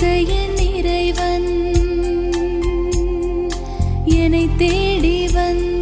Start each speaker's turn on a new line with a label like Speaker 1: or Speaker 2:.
Speaker 1: வாழ்க்கையின் இறைவன். என்னை தேடி வந்த